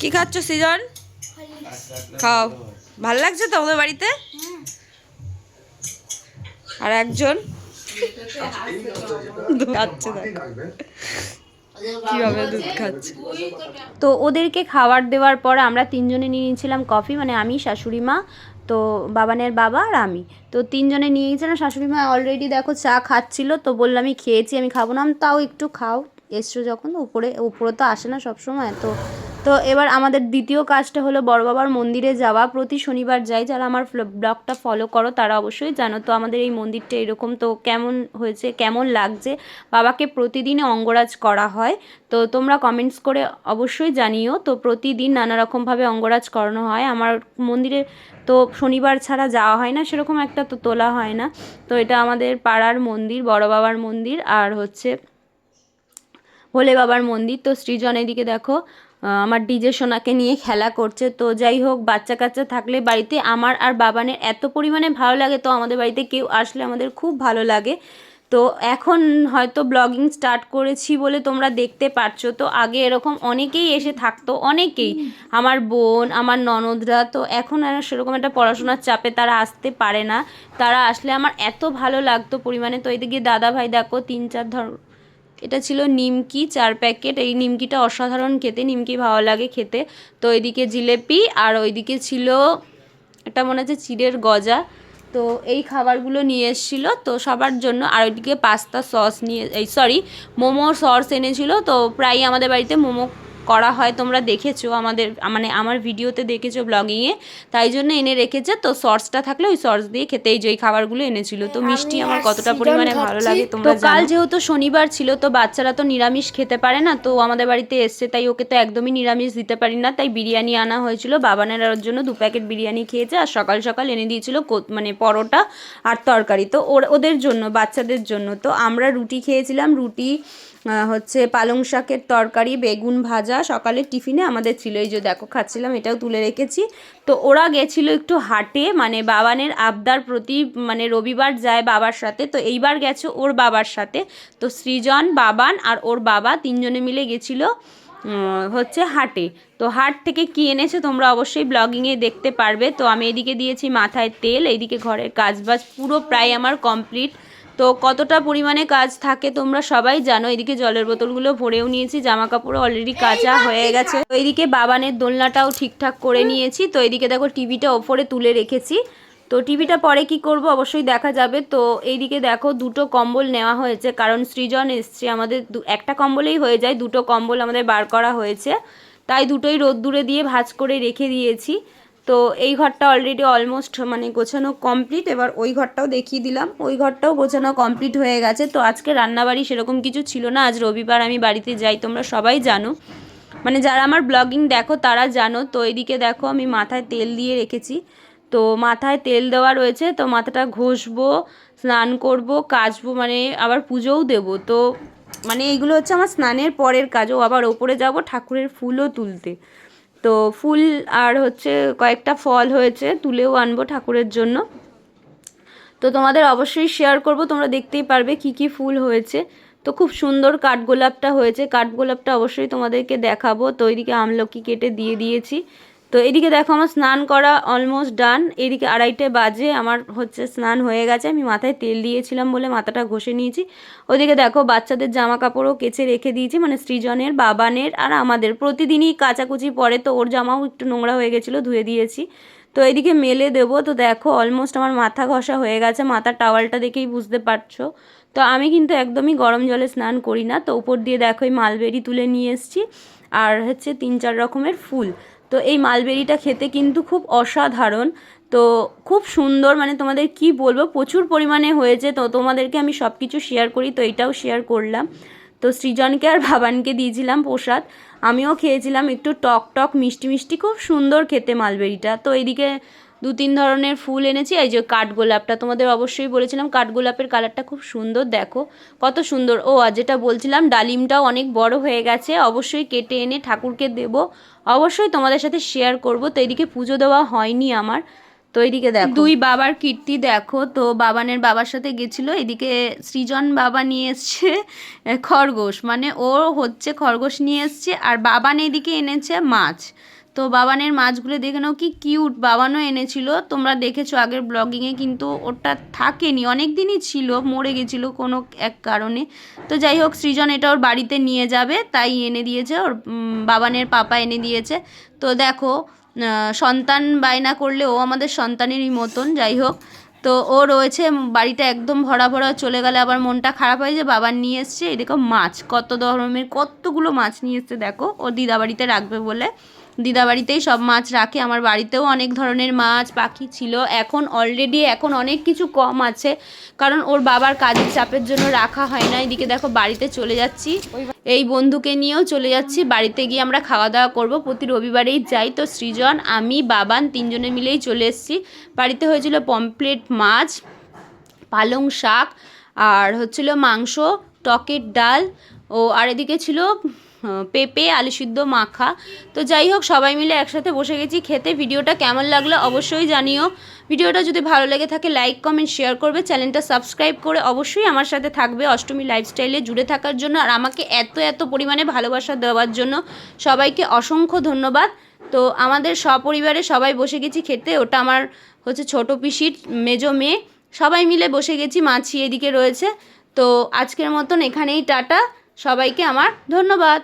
কি খাচ্ছ, সৃজন? খাও। ভালো লাগছে তো আমাদের বাড়িতে? আর একজন? দুধ তো ওদেরকে খাবার দেওয়ার পর আমরা তিনজনে নিয়ে নিয়েছিলাম কফি মানে আমি, শাশুড়ি মা, তো বাবানের বাবা আর আমি। তো তিনজনে নিয়ে গেছিলাম শাশুড়ি মা অলরেডি দেখো চা খাচ্ছিল, তো বললাম আমি খেয়েছি, আমি খাব না। তাও একটু খাও। এসছো যখন, উপরে উপরে তো আসে না সবসময়, তো তো এবার আমাদের দ্বিতীয় কাজটা হলো বড় বাবার মন্দিরে যাওয়া। প্রতি শনিবার যাই, যারা আমার ব্লগটা ফলো করো তারা অবশ্যই জানো। তো আমাদের এই মন্দিরটা এরকম, তো কেমন হয়েছে, কেমন লাগছে? বাবাকে প্রতিদিন অঙ্গরাজ করা হয়। তো তোমরা কমেন্টস করে অবশ্যই জানিও। তো প্রতিদিন নানা রকমভাবে অঙ্গরাজ করানো হয়। আমার মন্দিরে তো শনিবার ছাড়া যাওয়া হয় না, সেরকম একটা তো তোলা হয় না। তো এটা আমাদের পাড়ার মন্দির, বড় বাবার মন্দির, আর হচ্ছে ভোলে বাবার মন্দির। তো সৃজন এদিকে দেখো আমার ডিজে সোনাকে নিয়ে খেলা করছে। তো যাই হোক, বাচ্চা কাচ্চা থাকলে বাড়িতে আমার আর বাবানের এত পরিমাণে ভালো লাগে, তো আমাদের বাড়িতে কেউ আসলে আমাদের খুব ভালো লাগে। তো এখন হয়তো ব্লগিং স্টার্ট করেছি বলে তোমরা দেখতে পারছ। তো আগে এরকম অনেকেই এসে থাকতো, অনেকেই। আমার বোন, আমার ননদরা, তো এখন আর সেরকম একটা পড়াশোনার চাপে তারা আসতে পারে না। তারা আসলে আমার এত ভালো লাগতো পরিমাণে। তো এদিকে দাদা ভাই দেখো, তিন চার ধর এটা ছিল নিমকি চার প্যাকেট। এই নিমকিটা অসাধারণ খেতে, নিমকি ভালো লাগে খেতে। তো এদিকে জিলেপি আর ওইদিকে ছিল এটা মনে হচ্ছে চিড়ের গজা। তো এই খাবারগুলো নিয়ে এসেছিল। তো সবার জন্য আর ওইদিকে পাস্তা সস নিয়ে, এই সরি মোমো সস এনেছিল। তো প্রায় আমাদের বাড়িতে মোমো করা হয় তোমরা দেখেছ আমাদের মানে আমার ভিডিওতে দেখেছ ব্লগিংয়ে তাই জন্য এনে রেখেছে। তো সসটা থাকলে ওই সস দিয়ে খেতে এই যে এই খাবারগুলো এনেছিল। তো মিষ্টি আমার কতটা পরিমাণে ভালো লাগে তোমরা তো কাল যেহেতু শনিবার ছিল তো বাচ্চারা তো নিরামিষ খেতে পারে না তো আমাদের বাড়িতে এসছে তাই ওকে তো একদমই নিরামিষ দিতে পারি না। তাই বিরিয়ানি আনা হয়েছিল বাবানের জন্য দু প্যাকেট বিরিয়ানি খেয়েছে আর সকাল সকাল এনে দিয়েছিল মানে পরোটা আর তরকারি। তো ওর ওদের জন্য বাচ্চাদের জন্য। তো আমরা রুটি খেয়েছিলাম রুটি হচ্ছে পালং শাকের তরকারি, বেগুন ভাজা। সকালে টিফিনে আমাদের ছিল এই যে দেখো, খাচ্ছিলাম, এটাও তুলে রেখেছি। তো ওরা গেছিল একটু হাটে মানে বাবানের আবদার প্রতি মানে রবিবার যায় বাবার সাথে। তো এইবার গেছে ওর বাবার সাথে। তো সৃজন, বাবান আর ওর বাবা তিনজনে মিলে গেছিল হচ্ছে হাটে। তো হাট থেকে কি এনেছে তোমরা অবশ্যই ব্লগিংয়ে দেখতে পারবে। তো আমি এদিকে দিয়েছি মাথায় তেল এইদিকে ঘরের কাজবাজ পুরো প্রায় আমার কমপ্লিট। তো কতটা পরিমাণে কাজ থাকে তোমরা সবাই জানো। এদিকে জলের বোতলগুলো ভরেও নিয়েছি জামা কাপড় অলরেডি কাঁচা হয়ে গেছে। তো এইদিকে বাবানের দোলনাটাও ঠিকঠাক করে নিয়েছি। তো এইদিকে দেখো টিভিটা ওপরে তুলে রেখেছি। তো টিভিটা পরে কি করব অবশ্যই দেখা যাবে। তো এইদিকে দেখো দুটো কম্বল নেওয়া হয়েছে কারণ সৃজন এসছে আমাদের দু- একটা কম্বলেই হয়ে যায় দুটো কম্বল আমাদের বার করা হয়েছে। তাই দুটোই রোদ্দুরে দিয়ে ভাজ করে রেখে দিয়েছি। তো এই ঘরটা অলরেডি অলমোস্ট মানে গোছানো কমপ্লিট এবার ওই ঘরটাও দেখিয়ে দিলাম। ওই ঘরটাও গোছানো কমপ্লিট হয়ে গেছে। তো আজকে রান্নাবাড়ি সেরকম কিছু ছিল না। আজ রবিবার আমি বাড়িতে যাই, তোমরা সবাই জানো। মানে যারা আমার ব্লগিং দেখো, তারা জানো। তো এদিকে দেখো, আমি মাথায় তেল দিয়ে রেখেছি। তো মাথায় তেল দেওয়া রয়েছে। তো মাথাটা ঘষবো, স্নান করব, কাচবো মানে আবার পুজোও দেবো। তো মানে এইগুলো হচ্ছে আমার স্নানের পরের কাজও আবার ওপরে যাব ঠাকুরের ফুলও তুলতে। তো ফুল আর হচ্ছে কয়েকটা ফল হয়েছে, তুলেও আনব ঠাকুরের জন্য। তো তোমাদের অবশ্যই শেয়ার করব, তোমরা দেখতেই পারবে কি কি ফুল হয়েছে। তো খুব সুন্দর কাঠগোলাপটা হয়েছে কাঠগোলাপটা অবশ্যই তোমাদেরকে দেখাবো। তো ওইদিকে আমলকি কেটে দিয়ে দিয়েছি। তো এদিকে দেখো আমার স্নান করা অলমোস্ট ডান এদিকে আড়াইটে বাজে, আমার হচ্ছে স্নান হয়ে গেছে। আমি মাথায় তেল দিয়েছিলাম বলে মাথাটা ঘষে নিয়েছি। ওদিকে দেখো বাচ্চাদের জামা কাপড়ও কেচে রেখে দিয়েছি মানে সৃজনের, বাবানের আর আমাদের। প্রতিদিনই কাচাকুচি পরে তো ওর জামাও একটু নোংরা হয়ে গেছিল, ধুয়ে দিয়েছি। তো এদিকে মেলে দেবো। তো দেখো অলমোস্ট আমার মাথা ঘষা হয়ে গেছে। মাথার টাওয়ালটা দেখেই বুঝতে পারছ। তো আমি কিন্তু একদমই গরম জলে স্নান করি না। তো উপর দিয়ে দেখো এই মালবেরি তুলে নিয়ে এসেছি। আর হচ্ছে তিন চার রকমের ফুল। তো এই মালবেরিটা খেতে কিন্তু খুব অসাধারণ। তো খুব সুন্দর মানে তোমাদের কি বলব, প্রচুর পরিমাণে হয়েছে। তো তোমাদেরকে আমি সব কিছু শেয়ার করি, তো এটাও শেয়ার করলাম। তো সৃজনকে আর ভাবানকে দিয়েছিলাম প্রসাদ। আমিও খেয়েছিলাম একটু টক টক, মিষ্টি মিষ্টি, খুব সুন্দর খেতে মালবেরিটা। তো এইদিকে দু তিন ধরনের ফুল এনেছি। এই যে কাঠগোলাপটা তোমাদের অবশ্যই বলেছিলাম কাঠগোলাপের কালারটা খুব সুন্দর, দেখো কত সুন্দর। ও, আর যেটা বলছিলাম, ডালিমটাও অনেক বড় হয়ে গেছে, অবশ্যই কেটে এনে ঠাকুরকে দেব। অবশ্যই তোমাদের সাথে শেয়ার করব, তো এদিকে পুজো দেওয়া হয়নি আমার। তো এদিকে দেখো। দুই বাবার কীর্তি দেখো, তো বাবানের বাবার সাথে গেছিল, এদিকে সৃজন বাবা নিয়ে এসছে খরগোশ। মানে ও হচ্ছে খরগোশ নিয়ে এসছে, আর বাবান এদিকে এনেছে মাছ। তো বাবানের মাছগুলো দেখে নাও কি কিউট বাবানও এনেছিল, তোমরা দেখেছ আগের ব্লগিংয়ে কিন্তু ওটা থাকেনি। অনেক দিনই ছিল, মরে গেছিল কোনো এক কারণে। তো যাই হোক, সৃজন এটা ওর বাড়িতে নিয়ে যাবে, তাই এনে দিয়েছে। ওর বাবানের পাপা এনে দিয়েছে। তো দেখো সন্তান বায়না করলে ও আমাদের সন্তানেরই মতন, যাই হোক। তো ও রয়েছে, বাড়িটা একদম ভরা ভরা, চলে গেলে আবার মনটা খারাপ হয় যে বাবার নিয়ে এসছে। এই দেখো মাছ, কত ধরনের, কতগুলো মাছ নিয়ে এসছে, দেখো। ও দিদা বাড়িতে রাখবে বলে। দিদা বাড়িতেই সব মাছ রাখে। আমার বাড়িতেও অনেক ধরনের মাছ, পাখি ছিল। এখন অলরেডি এখন অনেক কিছু কম আছে। কারণ ওর বাবার কাজের চাপের জন্য রাখা হয় না। এদিকে দেখো বাড়িতে চলে যাচ্ছি। এই বন্ধুকে নিয়েও চলে যাচ্ছি। বাড়িতে গিয়ে আমরা খাওয়া দাওয়া করব। প্রতি রবিবারেই যাই। তো সৃজন, আমি, বাবান তিনজনে মিলেই চলে এসেছি। বাড়িতে হয়েছিল পমপ্লেট মাছ, পালং শাক, আর হচ্ছিল মাংস, টকের ডাল ও আর এদিকে ছিল পেঁপে, আলু সিদ্ধ, মাখা। তো যাই হোক, সবাই মিলে একসাথে বসে গেছি খেতে। ভিডিওটা কেমন লাগল অবশ্যই জানিও। ভিডিওটা যদি ভালো লেগে থাকে লাইক কমেন্ট শেয়ার করবে। চ্যানেলটা সাবস্ক্রাইব করে অবশ্যই আমার সাথে থাকবে অষ্টমী লাইফস্টাইলে জুড়ে থাকার জন্য। আর আমাকে এত এত পরিমাণে ভালোবাসা দেওয়ার জন্য সবাইকে অসংখ্য ধন্যবাদ। তো আমাদের সপরিবারে সবাই বসে গেছি খেতে। ওটা আমার হচ্ছে ছোট পিসির মেজো মেয়ে। সবাই মিলে বসে গেছি, মাছি এদিকে রয়েছে। তো আজকের মতন এখানেই, টাটা। সবাইকে আমার ধন্যবাদ।